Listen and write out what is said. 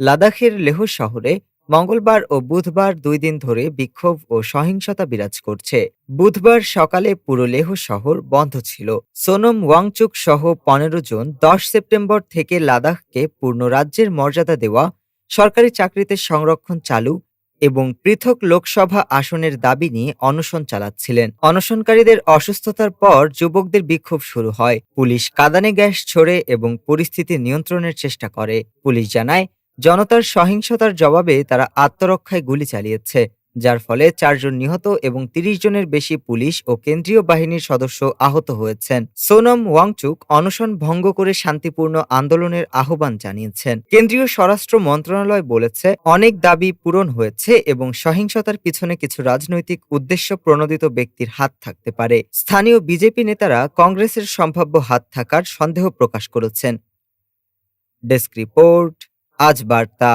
লাদাখের লেহ শহরে মঙ্গলবার ও বুধবার দুই দিন ধরে বিক্ষোভ ও সহিংসতা বিরাজ করছে। বুধবার সকালে পুরো লেহ শহর বন্ধ ছিল। সোনম ওয়াংচুক সহ পনেরো জন দশ সেপ্টেম্বর থেকে লাদাখকে পূর্ণ রাজ্যের মর্যাদা দেওয়া, সরকারি চাকরিতে সংরক্ষণ চালু এবং পৃথক লোকসভা আসনের দাবি নিয়ে অনশন চালাচ্ছিলেন। অনশনকারীদের অসুস্থতার পর যুবকদের বিক্ষোভ শুরু হয়। পুলিশ কাদানে গ্যাস ছড়ে এবং পরিস্থিতি নিয়ন্ত্রণের চেষ্টা করে। পুলিশ জানায় জনতার সহিংসতার জবাবে তারা আত্মরক্ষায় গুলি চালিয়েছে, যার ফলে চারজন নিহত এবং তিরিশ জনের বেশি পুলিশ ও কেন্দ্রীয় বাহিনীর সদস্য আহত হয়েছেন। সোনম ওয়াংচুক অনশন ভঙ্গ করে শান্তিপূর্ণ আন্দোলনের আহ্বান জানিয়েছেন। কেন্দ্রীয় স্বরাষ্ট্র মন্ত্রণালয় বলেছে, অনেক দাবি পূরণ হয়েছে এবং সহিংসতার পিছনে কিছু রাজনৈতিক উদ্দেশ্য প্রণোদিত ব্যক্তির হাত থাকতে পারে। স্থানীয় বিজেপি নেতারা কংগ্রেসের সম্ভাব্য হাত থাকার সন্দেহ প্রকাশ করেছেন। ডেস্ক রিপোর্ট আজ বার্তা